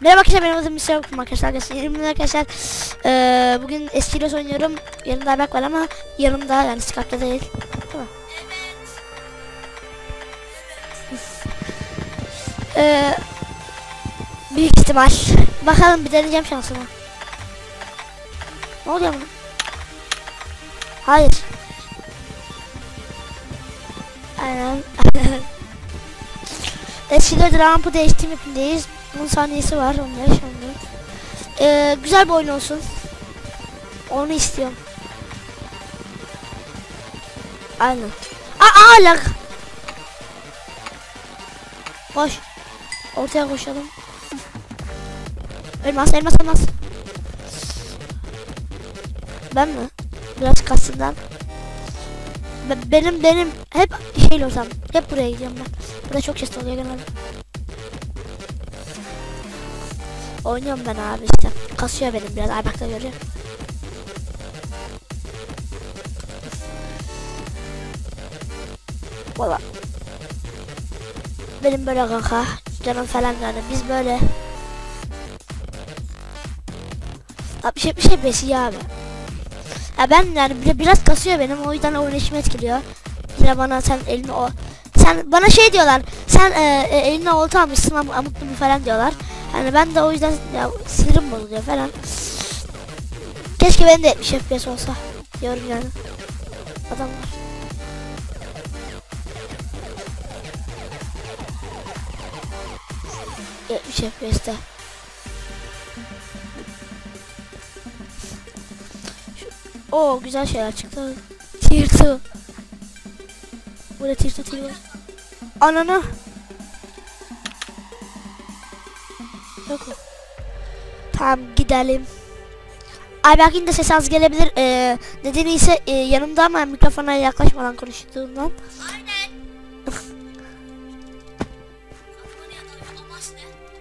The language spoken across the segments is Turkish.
Merhaba arkadaşlar benim adım Mr. Yokum arkadaşlar. Arkadaşlar arkadaşlar. Eee bugün eski Heroes oynuyorum. Yanımda Ayberk var ama yanımda yani Skype'da değil. Değil mi? Eee büyük ihtimal. Bakalım bir deneyeceğim şansımı. Ne oluyor buna? Hayır. Aynen. Eskiler rampı değiştiğim hepindeyiz. 10 saniyesi var 15 14. Ee, güzel bir oyun olsun. Onu istiyorum. Aynen. Aa lag. Koş. Ortaya koşalım. Elmas elmas elmas. Ben mi? Biraz kasından. Be- benim benim hep şey olsam hep buraya gidiyorum ben. Burada çok ses oluyor genelde. Oynuyorum ben abi işte. Kasıyor benim biraz Aybak'ta görüyor. Valla. Benim böyle kanka. Canım falan yani. Biz böyle. Abi şey bir şey besiyor abi. Ya ben yani bir- biraz kasıyor benim o yüzden oynayışımı etkiliyor. Yine bana sen elini o sen bana şey diyorlar. Sen e, e, eline olta almışsın am amutlu mu falan diyorlar. Yani ben de o yüzden ya, sinirim bozuluyor falan. Keşke benim de 70 FPS olsa. Diyorum yani. Adamlar. Yetmiş FPS'te. O güzel şeyler çıktı. Tier 2. Burada tier 2 tier var. Ananı. Yok? Tamam gidelim. Ay belki de ses az gelebilir. Ee, nedeni ise e, yanımda ama mikrofona yaklaşmadan konuştuğumdan. Aynen.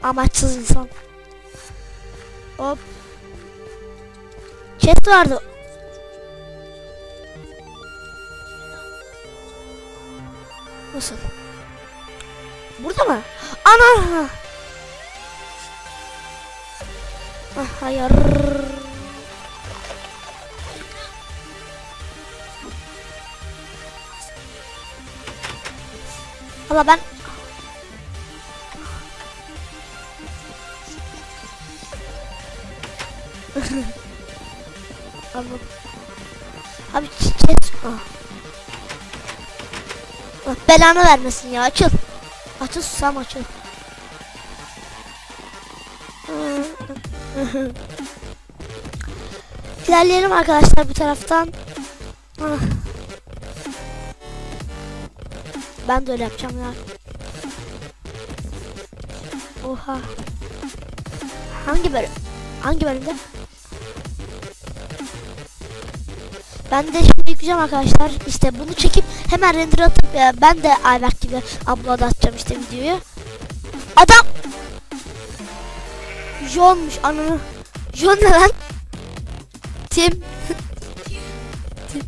Amaçsız insan. Hop. Chest vardı. Nasıl? Burada mı? Ana! Ah, hayır. Valla ben Anladım. Abi çiçek. Ah. Belanı vermesin ya açıl. Açıl susam açıl. İlerleyelim arkadaşlar bu taraftan. Ah. Ben de öyle yapacağım ya. Oha. Hangi bölüm? Hangi bölümde? Ben de şimdi yükleyeceğim arkadaşlar. İşte bunu çekip hemen render atıp ben de Ayberk gibi upload atacağım işte videoyu. Adam John'muş ananı. John ne lan? Tim. Tim.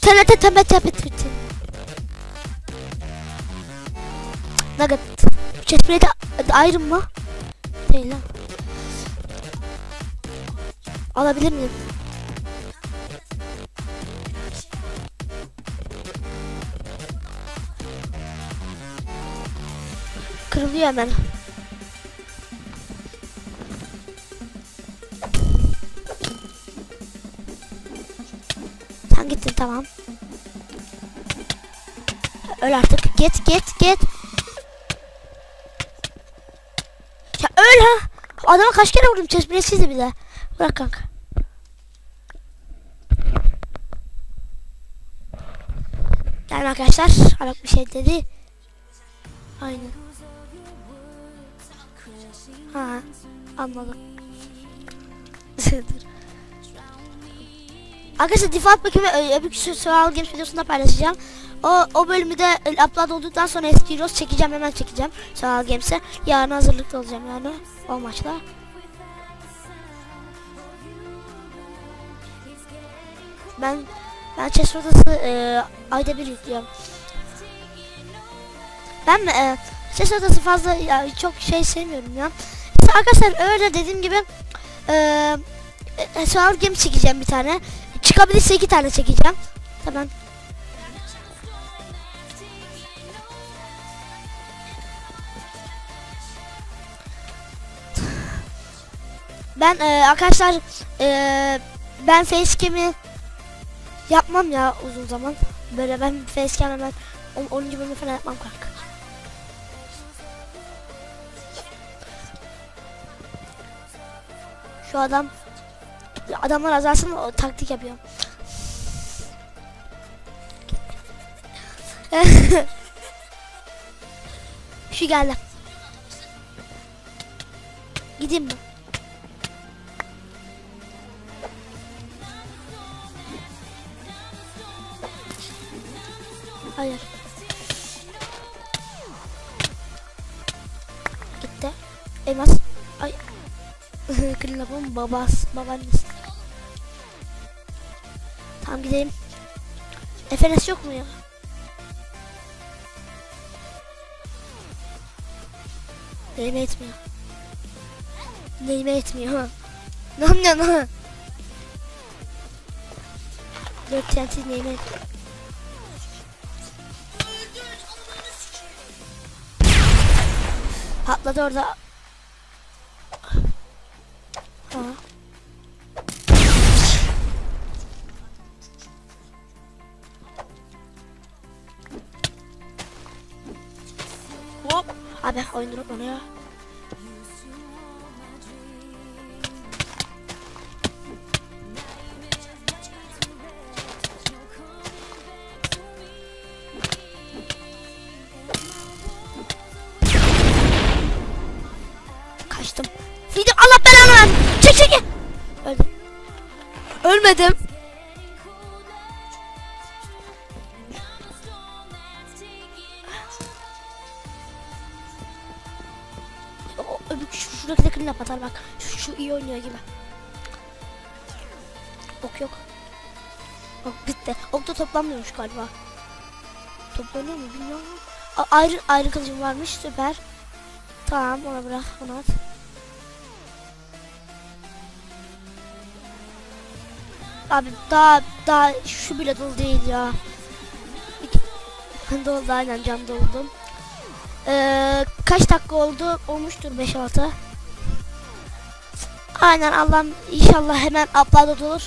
Telete tepe tepe tepe. Nugget. Chestplate'e ayrım mı? Değil lan. Alabilir miyim? Kırılıyor hemen. Sen gittin tamam. Öl artık. Git git git. Ya öl ha. Adama kaç kere vurdum chestplate'sizdi bir de. Bırak kanka. Yani arkadaşlar Arak bir şey dedi. Aynen. Ha anladım. Arkadaşlar default bakımı öbür survival games videosunda paylaşacağım. O, o bölümü de e, upload olduktan sonra eski Heroes çekeceğim hemen çekeceğim survival games'e. Yarın hazırlıklı olacağım yani o maçta. Ben ben chest rotası e, ayda bir yüklüyorum. Ben e, ses odası fazla ya, çok şey sevmiyorum ya. İşte arkadaşlar öyle dediğim gibi e, e, Survival Game çekeceğim bir tane. Çıkabilirse iki tane çekeceğim. Tamam. Ben e, arkadaşlar e, ben facecam'i yapmam ya uzun zaman. Böyle ben facecam hemen 10. bölümü falan yapmam kanka. Şu adam adamlar azalsın o taktik yapıyorum. Şu geldi. Gideyim mi? Hayır. Gitti. Elmas. Ay. Kırılapın babas. Babaannesi. Tamam gidelim. Efenes yok mu ya? Neyime etmiyor. Neyime etmiyor. Ne yapıyorsun ha? Dört TNT neyime etmiyor. Patladı orada. Ha. Hop. Abi oyun bana ya. Kaçtım. Ölmedim. O, öbür şu, şuradaki de clean atar bak. Şu, şu iyi oynuyor gibi. Ok yok. Ok bitti. Ok da toplanmıyormuş galiba. Toplanıyor mu bilmiyorum. A ayrı ayrı kılıcım varmış süper. Tamam ona bırak onu at. Abi daha daha şu bile dolu değil ya. Doldu aynen cam doldum. Ee, kaç dakika oldu? Olmuştur 5-6. Aynen Allah'ım inşallah hemen upload olur.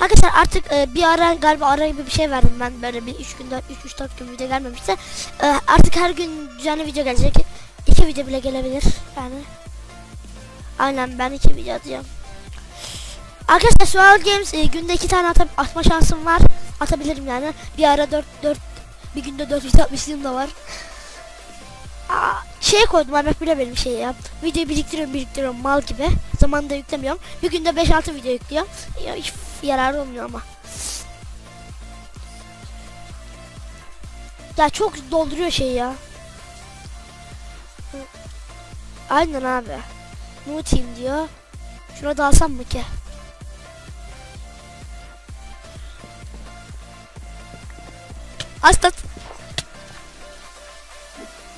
Arkadaşlar artık e, bir ara galiba ara gibi bir şey verdim ben böyle bir 3 gün 4 3 3 4 gün video gelmemişse e, artık her gün düzenli video gelecek. 2 video bile gelebilir yani. Aynen ben 2 video atacağım. Arkadaşlar Survival Games e, günde 2 tane ata- atma şansım var. Atabilirim yani. Bir ara 4 4 bir günde 4 video atmışlığım da var. Aa, şey koydum bak bile benim şey ya. Videoyu biriktiriyorum biriktiriyorum mal gibi. Zamanında yüklemiyorum. Bir günde 5-6 video yüklüyorum. Ya hiç yararı olmuyor ama. Ya çok dolduruyor şey ya. Aynen abi. No team diyor. Şuna da alsam mı ki? Astat.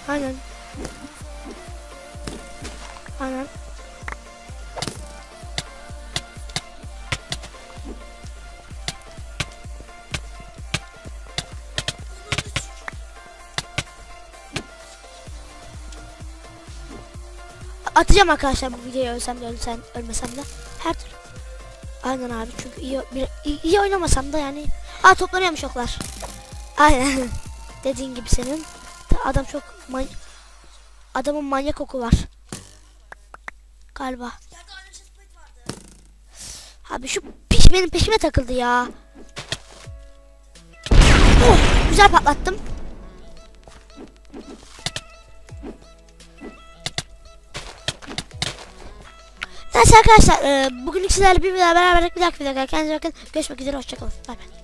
Aynen. Aynen. Atacağım arkadaşlar bu videoyu ölsem de ölsem ölmesem de her türlü. Aynen abi çünkü iyi, bir, iyi, iyi oynamasam da yani. Aa toplanıyormuş oklar. Aynen. Dediğin gibi senin. Adam çok man Adamın manyak oku var. Galiba. Abi şu piş benim peşime takıldı ya. Oh, güzel patlattım. Neyse arkadaşlar e, bugünlük sizlerle bir beraber bir dakika bir dakika kendinize bakın. Görüşmek üzere hoşçakalın. Bay bay.